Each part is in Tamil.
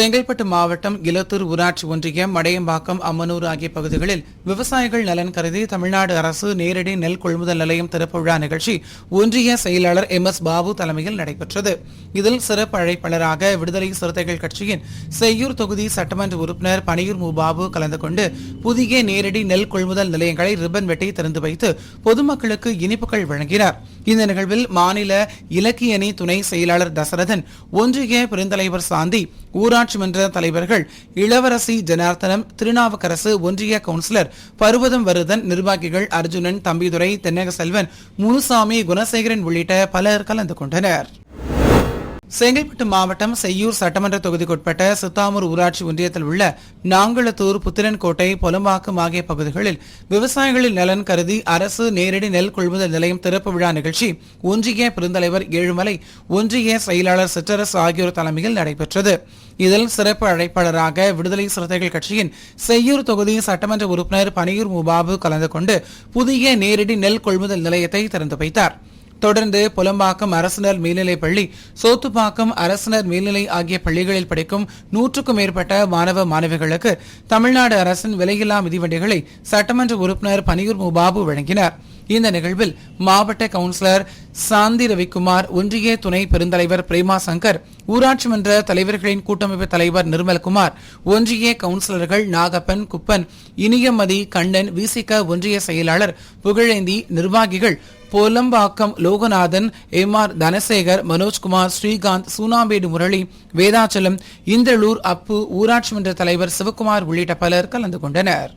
செங்கல்பட்டு மாவட்டம் இலத்தூர் ஊராட்சி ஒன்றியம் மடையம்பாக்கம் அம்மனூர் ஆகிய பகுதிகளில் விவசாயிகள் நலன் கருதி தமிழ்நாடு அரசு நேரடி நெல் கொள்முதல் நிலையம் திறப்பு விழா நிகழ்ச்சி ஒன்றிய செயலாளர் எம் எஸ் பாபு தலைமையில் நடைபெற்றது. இதில் சிறப்பு அழைப்பாளராக விடுதலை சிறுத்தைகள் கட்சியின் செய்யூர் தொகுதி சட்டமன்ற உறுப்பினர் பனியூர் மு பாபு கலந்து கொண்டு புதிய நேரடி நெல் கொள்முதல் நிலையங்களை ரிப்பன் வெட்டி திறந்து வைத்து பொதுமக்களுக்கு இனிப்புகள் வழங்கினார். இந்த நிகழ்வில் மாநில இலக்கிய அணி துணை செயலாளர் தசரதன் ஒன்றிய பெருந்தலைவர் சாந்தி ஊராட்சி மன்ற தலைவர்கள் இளவரசி ஜனார்த்தனம் திருநாவுக்கரசு ஒன்றிய கவுன்சிலர் பருவதம் வருதன் நிர்வாகிகள் அர்ஜுனன் தம்பிதுரை தென்னக செல்வன் முனுசாமி குணசேகரன் உள்ளிட்ட பலர் கலந்து கொண்டனர். செங்கல்பட்டு மாவட்டம் செய்யூர் சட்டமன்ற தொகுதிக்குட்பட்ட சித்தாமூர் ஊராட்சி ஒன்றியத்தில் உள்ள நாங்களத்தூர் புத்திரன்கோட்டை பொலம்பாக்கம் ஆகிய பகுதிகளில் விவசாயிகளின் நலன் கருதி அரசு நேரடி நெல் கொள்முதல் நிலையம் திறப்பு விழா நிகழ்ச்சி ஒன்றிய பெருந்தலைவர் ஏழுமலை ஒன்றிய செயலாளர் சிற்றரசு ஆகியோர் தலைமையில் நடைபெற்றது. இதில் சிறப்பு அழைப்பாளராக விடுதலை சிறுத்தைகள் கட்சியின் செய்யூர் தொகுதி சட்டமன்ற உறுப்பினர் பனியூர் முபாபு கலந்து கொண்டு புதிய நேரடி நெல் கொள்முதல் நிலையத்தை திறந்து வைத்தார். தொடர்ந்து புலம்பாக்கம் அரசினர் மேல்நிலைப் பள்ளி சோத்துப்பாக்கம் அரசினர் மேல்நிலை ஆகிய பள்ளிகளில் படிக்கும் நூற்றுக்கும் மேற்பட்ட மாணவ மாணவிகளுக்கு தமிழ்நாடு அரசின் விலையில்லா மிதிவண்டிகளை சட்டமன்ற உறுப்பினர் பனியூர் முபாபு வழங்கினார். இந்த நிகழ்வில் மாவட்ட கவுன்சிலர் சாந்தி ரவிக்குமார் ஒன்றிய துணை பெருந்தலைவர் பிரேமா சங்கர் ஊராட்சி மன்ற தலைவர்களின் கூட்டமைப்பு தலைவர் நிர்மல்குமார் ஒன்றிய கவுன்சிலர்கள் நாகப்பன் குப்பன் இனியமதி கண்ணன் விசிக ஒன்றிய செயலாளர் புகழேந்தி நிர்வாகிகள் போலம்பாக்கம் லோகநாதன் எம் ஆர் தனசேகர் மனோஜ்குமார் ஸ்ரீகாந்த் சூனாம்பேடு முரளி வேதாச்சலம் இந்திரலூர் அப்பு ஊராட்சி மன்ற தலைவர் சிவக்குமார் உள்ளிட்ட பலர் கலந்து கொண்டனர்.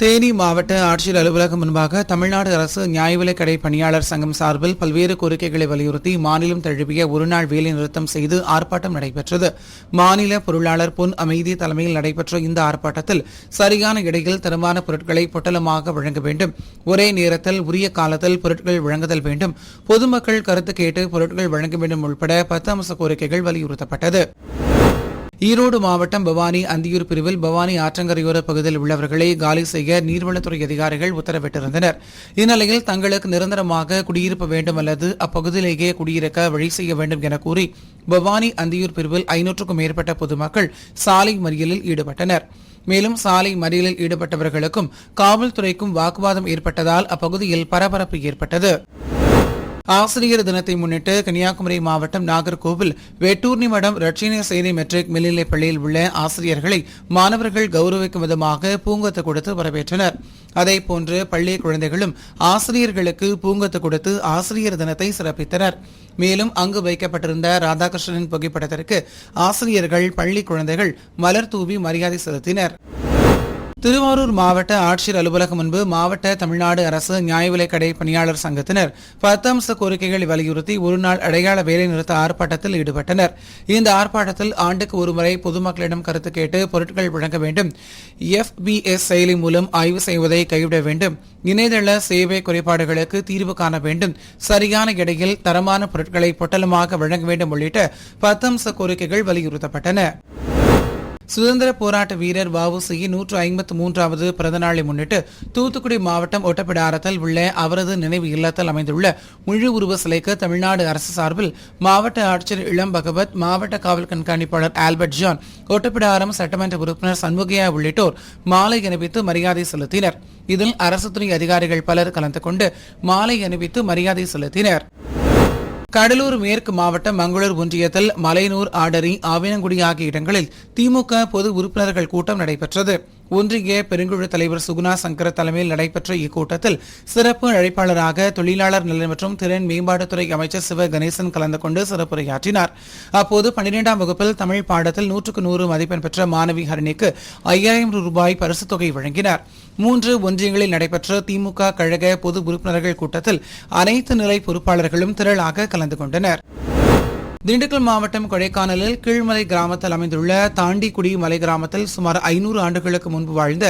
தேனி மாவட்ட ஆட்சியர் அலுவலகம் முன்பாக தமிழ்நாடு அரசு நியாய விலைக்கடை பணியாளர் சங்கம் சார்பில் பல்வேறு கோரிக்கைகளை வலியுறுத்தி மாநிலம் தழுவிய ஒருநாள் வேலை நிறுத்தம் செய்து ஆர்ப்பாட்டம் நடைபெற்றது. மாநில பொருளாளர் பொன் அமைதி தலைமையில் நடைபெற்ற இந்த ஆர்ப்பாட்டத்தில் சரியான இடையில் தரமான பொருட்களை பொட்டலமாக வழங்க வேண்டும். ஒரே நேரத்தில் உரிய காலத்தில் பொருட்கள் வழங்குதல் வேண்டும். பொதுமக்கள் கருத்து கேட்டு பொருட்கள் வழங்க வேண்டும் உள்பட பத்து அம்ச கோரிக்கைகள் வலியுறுத்தப்பட்டது. ஈரோடு மாவட்டம் பவானி அந்தியூர் பிரிவில் பவானி ஆற்றங்கரையோர பகுதியில் உள்ளவர்களை காலி செய்ய நீர்வளத்துறை அதிகாரிகள் உத்தரவிட்டிருந்தனர். இந்நிலையில் தங்களுக்கு நிரந்தரமாக குடியிருப்ப வேண்டும் அல்லது அப்பகுதியிலேயே குடியிருக்க வழி செய்ய வேண்டும் என கூறி பவானி அந்தியூர் பிரிவில் ஐநூற்றுக்கும் மேற்பட்ட பொதுமக்கள் சாலை மறியலில் ஈடுபட்டனர். மேலும் சாலை மறியலில் ஈடுபட்டவர்களுக்கும் காவல்துறைக்கும் வாக்குவாதம் ஏற்பட்டதால் அப்பகுதியில் பரபரப்பு ஏற்பட்டது. ஆசிரியர் தினத்தை முன்னிட்டு கன்னியாகுமரி மாவட்டம் நாகர்கோவில் வேட்டூர்னி மடம் ரட்சினிய சேனை மெட்ரிக் மேல்நிலைப் பள்ளியில் உள்ள ஆசிரியர்களை மாணவர்கள் கௌரவிக்கும் விதமாக பூங்கொத்து கொடுத்து வரவேற்றனர். அதேபோன்று பள்ளி குழந்தைகளும் ஆசிரியர்களுக்கு பூங்கொத்து கொடுத்து ஆசிரியர் தினத்தை சிறப்பித்தனர். மேலும் அங்கு வைக்கப்பட்டிருந்த ராதாகிருஷ்ணனின் புகைப்படத்திற்கு ஆசிரியர்கள் பள்ளி குழந்தைகள் மலர் தூவி மரியாதை செலுத்தினர். திருவாரூர் மாவட்ட ஆட்சியர் அலுவலகம் முன்பு மாவட்ட தமிழ்நாடு அரசு நியாய விலைக்கடை பணியாளர் சங்கத்தினர் பத்து அம்ச கோரிக்கைகளை வலியுறுத்தி ஒருநாள் அடையாள வேலைநிறுத்த ஆர்ப்பாட்டத்தில் ஈடுபட்டனர். இந்த ஆர்ப்பாட்டத்தில் ஆண்டுக்கு ஒருமுறை பொதுமக்களிடம் கருத்து கேட்டு பொருட்கள் வழங்க வேண்டும். எஃபிஎஸ் செயலி மூலம் ஆய்வு செய்வதை கைவிட வேண்டும். இணையதள சேவை குறைபாடுகளுக்கு தீர்வு காண வேண்டும். சரியான இடையில் தரமான பொருட்களை பொட்டலமாக வழங்க வேண்டும் உள்ளிட்ட பத்து அம்ச கோரிக்கைகள் வலியுறுத்தப்பட்டன. சுதந்திர போராட்ட வீரர் வவுசியின் நூற்று ஐம்பத்து மூன்றாவது பிறந்த நாளை முன்னிட்டு தூத்துக்குடி மாவட்டம் ஒட்டப்பிடாரத்தில் உள்ள அவரது நினைவு இல்லத்தில் அமைந்துள்ள முழு உருவ சிலைக்கு தமிழ்நாடு அரசு சார்பில் மாவட்ட ஆட்சியர் இளம் பகவத் மாவட்ட காவல் கண்காணிப்பாளர் ஆல்பர்ட் ஜான் ஒட்டப்பிடாரம் சட்டமன்ற உறுப்பினர் சண்முகையா உள்ளிட்டோர் மாலை அணிவித்து மரியாதை செலுத்தினர். இதில் அரசு துறை அதிகாரிகள் பலர் கலந்து கொண்டு மாலை அணிவித்து மரியாதை செலுத்தினர். கடலூர் மேற்கு மாவட்டம் மங்களூர் ஒன்றியத்தில் மலையனூர் ஆடரி ஆவினங்குடி ஆகிய இடங்களில் திமுக பொது உறுப்பினர்கள் கூட்டம் நடைபெற்றது. ஒன்றிய பெருங்குழு தலைவர் சுகுணா சங்கர தலைமையில் நடைபெற்ற இக்கூட்டத்தில் சிறப்பு அழைப்பாளராக தொழிலாளர் நலன் மற்றும் திறன் மேம்பாட்டுத்துறை அமைச்சர் சிவ கணேசன் கலந்து கொண்டு சிறப்புரையாற்றினார். அப்போது பன்னிரெண்டாம் வகுப்பில் தமிழ் பாடத்தில் நூற்றுக்கு நூறு மதிப்பெண் பெற்ற மாணவி ஹரணிக்கு ஐயாயிரம் ரூபாய் பரிசுத் தொகை வழங்கினார். மூன்று ஒன்றியங்களில் நடைபெற்ற திமுக கழக பொது உறுப்பினர்கள் கூட்டத்தில் அனைத்து நிலை பொறுப்பாளர்களும் திரளாக கலந்து கொண்டனர். திண்டுக்கல் மாவட்டம் கொடைக்கானலில் கீழ்மலை கிராமத்தில் அமைந்துள்ள தாண்டிக்குடி மலை கிராமத்தில் சுமார் ஐநூறு ஆண்டுகளுக்கு முன்பு வாழ்ந்த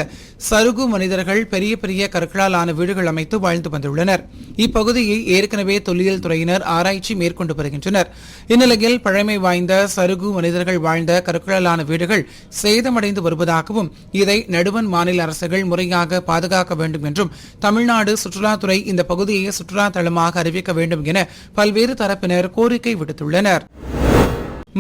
சருகு மனிதர்கள் பெரிய பெரிய கற்களால் ஆன வீடுகள் அமைத்து வாழ்ந்து வந்துள்ளனர். இப்பகுதியை ஏற்கனவே தொல்லியல் துறையினர் ஆராய்ச்சி மேற்கொண்டு வருகின்றனர். இந்நிலையில் பழமை வாய்ந்த சருகு மனிதர்கள் வாழ்ந்த கற்களாலான வீடுகள் சேதமடைந்து வருவதாகவும் இதை நடுவன் மாநில அரசுகள் முறையாக பாதுகாக்க வேண்டும் என்றும் தமிழ்நாடு சுற்றுலாத்துறை இந்த பகுதியை சுற்றுலா தளமாக அறிவிக்க வேண்டும் என பல்வேறு தரப்பினர் கோரிக்கை விடுத்துள்ளனர்.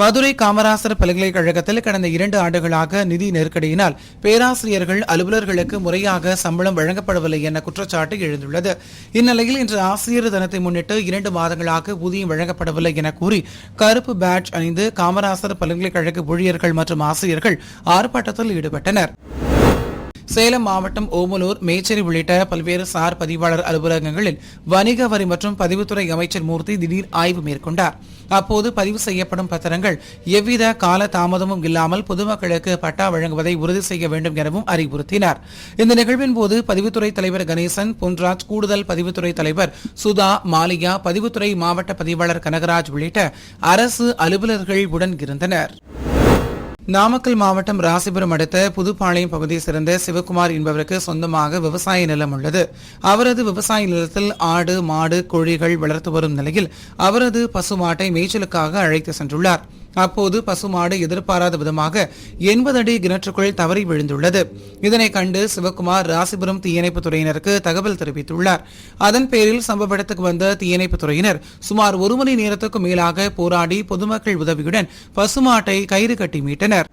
மதுரை காமராசர் பல்கலைக்கழகத்தில் கடந்த இரண்டு ஆண்டுகளாக நிதி நெருக்கடியினால் பேராசிரியர்கள் அலுவலர்களுக்கு முறையாக சம்பளம் வழங்கப்படவில்லை என குற்றச்சாட்டு எழுந்துள்ளது. இந்நிலையில் இன்று ஆசிரியர் தினத்தை முன்னிட்டு இரண்டு மாதங்களாக ஊதியம் வழங்கப்படவில்லை என கூறி கருப்பு பேட்ச் அணிந்து காமராசர் பல்கலைக்கழக ஊழியர்கள் மற்றும் ஆசிரியர்கள் ஆர்ப்பாட்டத்தில் ஈடுபட்டனர். சேலம் மாவட்டம் ஓமலூர் மேச்சேரி உள்ளிட்ட பல்வேறு சார் பதிவாளர் அலுவலகங்களில் வணிக வரி மற்றும் பதிவுத்துறை அமைச்சர் மூர்த்தி திடீர் ஆய்வு மேற்கொண்டார். அப்போது பதிவு செய்யப்படும் பத்திரங்கள் எவ்வித கால தாமதமும் இல்லாமல் பொதுமக்களுக்கு பட்டா வழங்குவதை உறுதி செய்ய வேண்டும் எனவும் அறிவுறுத்தினார். இந்த நிகழ்வின் போது பதிவுத்துறை தலைவர் கணேசன் பொன்ராஜ் கூடுதல் பதிவுத்துறை தலைவர் சுதா மாலியா பதிவுத்துறை மாவட்ட பதிவாளர் கனகராஜ் உள்ளிட்ட அரசு அலுவலர்கள் உடன் இருந்தனர். நாமக்கல் மாவட்டம் ராசிபுரம் அடுத்த புதுப்பாளையம் பகுதியை சேர்ந்த சிவகுமார் என்பவருக்கு சொந்தமாக விவசாய நிலம் உள்ளது. அவரது விவசாய நிலத்தில் ஆடு மாடு கோழிகள் வளர்த்து வரும் நிலையில் அவரது பசுமாட்டை மேய்ச்சலுக்காக அழைத்து சென்றுள்ளார். அப்போது பசுமாடு எதிர்பாராத விதமாக எண்பது அடி கிணற்றுக்குள் தவறி விழுந்துள்ளது. இதனை கண்டு சிவகுமார் ராசிபுரம் தீயணைப்பு துறையினருக்கு தகவல் தெரிவித்துள்ளார். அதன் பேரில் சம்பவ இடத்துக்கு வந்த தீயணைப்பு துறையினர் சுமார் ஒரு மணி நேரத்துக்கும் மேலாக போராடி பொதுமக்கள் உதவியுடன் பசுமாட்டை கயிறு கட்டி மீட்டனர்.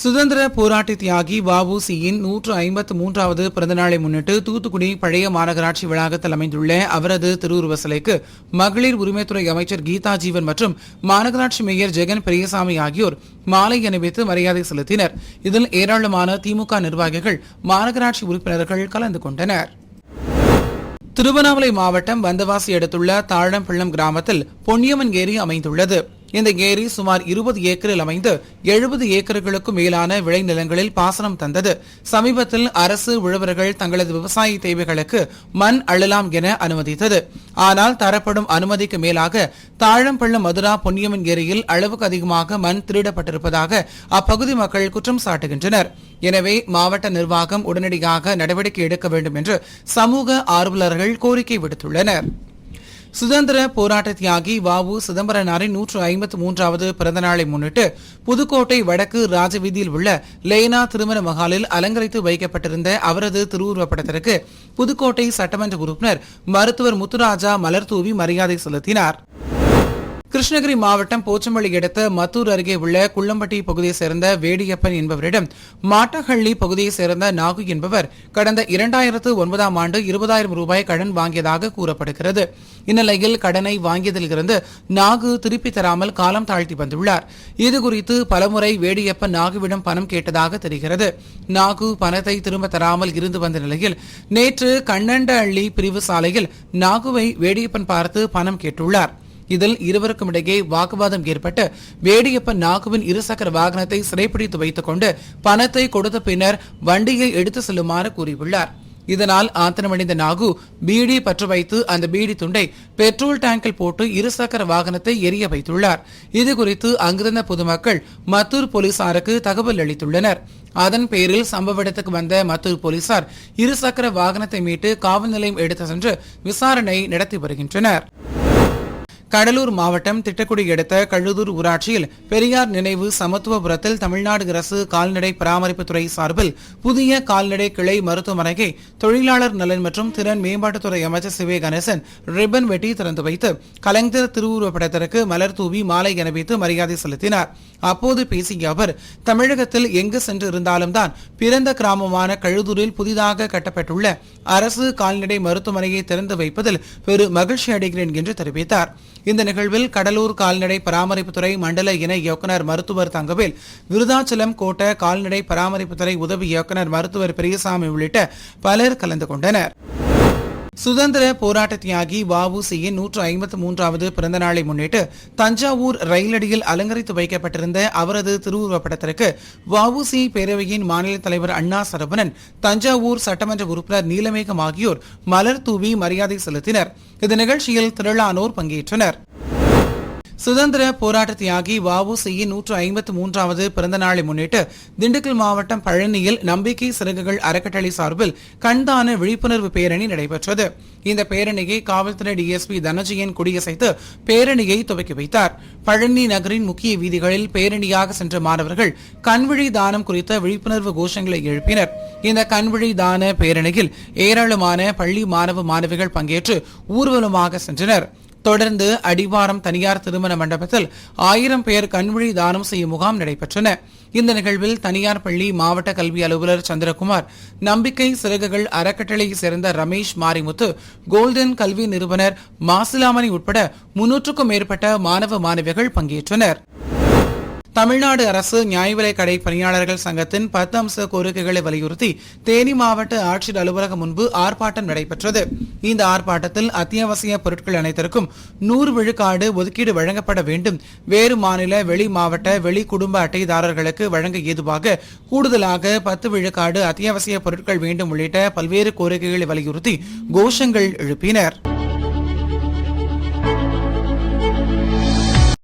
சுதந்திர போராட்ட தியாகி வஉசியின் நூற்று ஐம்பத்து மூன்றாவது பிறந்தநாளை முன்னிட்டு தூத்துக்குடி பழைய மாநகராட்சி வளாகத்தில் அமைந்துள்ள அவரது திருவுருவ சிலைக்கு மகளிர் உரிமைத்துறை அமைச்சர் கீதா ஜீவன் மற்றும் மாநகராட்சி மேயர் ஜெகன் பெரியசாமி ஆகியோர் மாலை அணிவித்து மரியாதை செலுத்தினர். இதில் ஏராளமான திமுக நிர்வாகிகள் மாநகராட்சி உறுப்பினர்கள் கலந்து கொண்டனர். திருவண்ணாமலை மாவட்டம் வந்தவாசி அடுத்துள்ள தாழம்பள்ளம் கிராமத்தில் பொன்னியம்மன் ஏரி அமைந்துள்ளது. இந்த ஏரி சுமார் இருபது ஏக்கரில் அமைந்து எழுபது ஏக்கர்களுக்கும் மேலான விளைநிலங்களில் பாசனம் தந்தது. சமீபத்தில் அரசு உழவர்கள் தங்களது விவசாய தேவைகளுக்கு மண் அள்ளலாம் என அனுமதித்தது. ஆனால் தரப்படும் அனுமதிக்கு மேலாக தாழம்பள்ளம் மதுரா பொன்னியம்மன் ஏரியில் அளவுக்கு அதிகமாக மண் திருடப்பட்டிருப்பதாக அப்பகுதி மக்கள் குற்றம் சாட்டுகின்றனர். எனவே மாவட்ட நிர்வாகம் உடனடியாக நடவடிக்கை எடுக்க வேண்டும் என்று சமூக ஆர்வலர்கள் கோரிக்கை விடுத்துள்ளனர். சுதந்திர போராட்ட தியாகி வாவு சிதம்பரனாரின் நூற்று ஐம்பத்து மூன்றாவது பிறந்த நாளை முன்னிட்டு புதுக்கோட்டை வடக்கு ராஜவீதியில் உள்ள லேனா திருமண மகாலில் அலங்கரித்து வைக்கப்பட்டிருந்த அவரது திருவுருவப்படத்திற்கு புதுக்கோட்டை சட்டமன்ற உறுப்பினர் மருத்துவர் முத்துராஜா மலர் தூவி மரியாதை செலுத்தினார். கிருஷ்ணகிரி மாவட்டம் போச்சம்பள்ளி அடுத்த மத்தூர் அருகே உள்ள குள்ளம்பட்டி பகுதியைச் சேர்ந்த வேடியப்பன் என்பவரிடம் மாட்டஹள்ளி பகுதியைச் சேர்ந்த நாகு என்பவர் கடந்த இரண்டாயிரத்து ஒன்பதாம் ஆண்டு இருபதாயிரம் ரூபாய் கடன் வாங்கியதாக கூறப்படுகிறது. இந்நிலையில் கடனை வாங்கியதிலிருந்து நாகு திருப்பி தராமல் காலம் தாழ்த்தி வந்துள்ளார். இதுகுறித்து பலமுறை வேடியப்பன் நாகுவிடம் பணம் கேட்டதாக தெரிகிறது. நாகு பணத்தை திரும்ப தராமல் இருந்து வந்த நிலையில் நேற்று கண்ணண்டஹள்ளி பிரிவு சாலையில் நாகுவை வேடியப்பன் பார்த்து பணம் கேட்டுள்ளார். இதில் இருவருக்கும் இடையே வாக்குவாதம் ஏற்பட்டு வேடியப்பன் நாகுவின் இருசக்கர வாகனத்தை சிறைப்பிடித்து வைத்துக் கொண்டு பணத்தை கொடுத்த பின்னர் வண்டியை எடுத்து செல்லுமாறு கூறியுள்ளார். இதனால் ஆத்திரமடைந்த நாகு பீடி பற்று வைத்து அந்த பீடி துண்டை பெட்ரோல் டேங்கில் போட்டு இருசக்கர வாகனத்தை எரிய வைத்துள்ளார். இதுகுறித்து அங்கிருந்த பொதுமக்கள் மத்தூர் போலீசாருக்கு தகவல் அளித்துள்ளனர். அதன் பேரில் சம்பவ இடத்துக்கு வந்த மத்தூர் போலீசார் இருசக்கர வாகனத்தை மீட்டு காவல் நிலையம் எடுத்து சென்று விசாரணை நடத்தி வருகின்றனர். கடலூர் மாவட்டம் திட்டக்குடி அடுத்த கழுதூர் ஊராட்சியில் பெரியார் நினைவு சமத்துவபுரத்தில் தமிழ்நாடு அரசு கால்நடை பராமரிப்புத்துறை சார்பில் புதிய கால்நடை கிளை மருத்துவமனையை தொழிலாளர் நலன் மற்றும் திறன் மேம்பாட்டுத்துறை அமைச்சர் சிவே கணேசன் ரிப்பன் வெட்டி திறந்து வைத்து கலைஞர் திருவுருவப்படத்திற்கு மலர் தூவி மாலை அணிவித்து மரியாதை செலுத்தினார். அப்போது பேசிய அவர் தமிழகத்தில் எங்கு சென்று இருந்தாலும் தான் பிறந்த கிராமமான கழுதூரில் புதிதாக கட்டப்பட்டுள்ள அரசு கால்நடை மருத்துவமனையை திறந்து வைப்பதில் பெரு மகிழ்ச்சி அடைகிறேன் என்று தெரிவித்தார். இந்த நிகழ்வில் கடலூர் கால்நடை பராமரிப்புத்துறை மண்டல இணை இயக்குநர் மருத்துவர் தங்கவேல் விருதாச்சலம் கோட்ட கால்நடை பராமரிப்புத்துறை உதவி இயக்குநர் மருத்துவர் பெரியசாமி உள்ளிட்ட பலர் கலந்து கொண்டனர். சுதந்திர போராட்ட தியாகி வஉசியின் நூற்று ஐம்பத்து மூன்றாவது பிறந்த நாளை முன்னிட்டு தஞ்சாவூர் ரயிலடியில் அலங்கரித்து வைக்கப்பட்டிருந்த அவரது திருவுருவப்படத்திற்கு வஉசி பேரவையின் மாநில தலைவர் அண்ணா சரவணன் தஞ்சாவூர் சட்டமன்ற உறுப்பினர் நீலமேகம் ஆகியோர் மலர் தூவி மரியாதை செலுத்தினர். இந்த நிகழ்ச்சியில் திரளானோர் பங்கேற்றனர். சுதந்திர போராட்ட தியாகி வஉசியின் நூற்று ஐம்பத்து மூன்றாவது பிறந்த நாளை முன்னிட்டு திண்டுக்கல் மாவட்டம் பழனியில் நம்பிக்கை சிறகுகள் அறக்கட்டளை சார்பில் கண்தான விழிப்புணர்வு பேரணி நடைபெற்றது. இந்த பேரணியை காவல்துறை டிஎஸ்பி தனஜயன் கொடியசைத்து பேரணியை துவக்கி வைத்தார். பழனி நகரின் முக்கிய வீதிகளில் பேரணியாக சென்ற மாணவர்கள் கண்விழி தானம் குறித்த விழிப்புணர்வு கோஷங்களை எழுப்பினர். இந்த கண்விழி தான பேரணியில் ஏராளமான பள்ளி மாணவ மாணவிகள் பங்கேற்று ஊர்வலமாக சென்றனர். தொடர்ந்து அடிவாரம் தனியார் திருமண மண்டபத்தில் ஆயிரம் பேர் கண்விழி தானம் செய்யும் முகாம் நடைபெற்றன. இந்த நிகழ்வில் தனியார் பள்ளி மாவட்ட கல்வி அலுவலர் சந்திரகுமார் நம்பிக்கை சிறகுகள் அறக்கட்டளையைச் சேர்ந்த ரமேஷ் மாரிமுத்து கோல்டன் கல்வி நிறுவனர் மாசிலாமணி உட்பட முன்னூற்றுக்கும் மேற்பட்ட மாணவ மாணவிகள் பங்கேற்றனர். தமிழ்நாடு அரசு நியாய விலைக்கடை பணியாளர்கள் சங்கத்தின் பத்து அம்ச கோரிக்கைகளை வலியுறுத்தி தேனி மாவட்ட ஆட்சியர் அலுவலகம் முன்பு ஆர்ப்பாட்டம் நடைபெற்றது. இந்த ஆர்ப்பாட்டத்தில் அத்தியாவசிய பொருட்கள் அனைத்திற்கும் நூறு விழுக்காடு ஒதுக்கீடு வழங்கப்பட வேண்டும். வேறு மாநில வெளி மாவட்ட வெளி குடும்ப அட்டைதாரர்களுக்கு வழங்க ஏதுவாக கூடுதலாக பத்து விழுக்காடு அத்தியாவசிய பொருட்கள் வேண்டும் உள்ளிட்ட பல்வேறு கோரிக்கைகளை வலியுறுத்தி கோஷங்கள் எழுப்பினர்.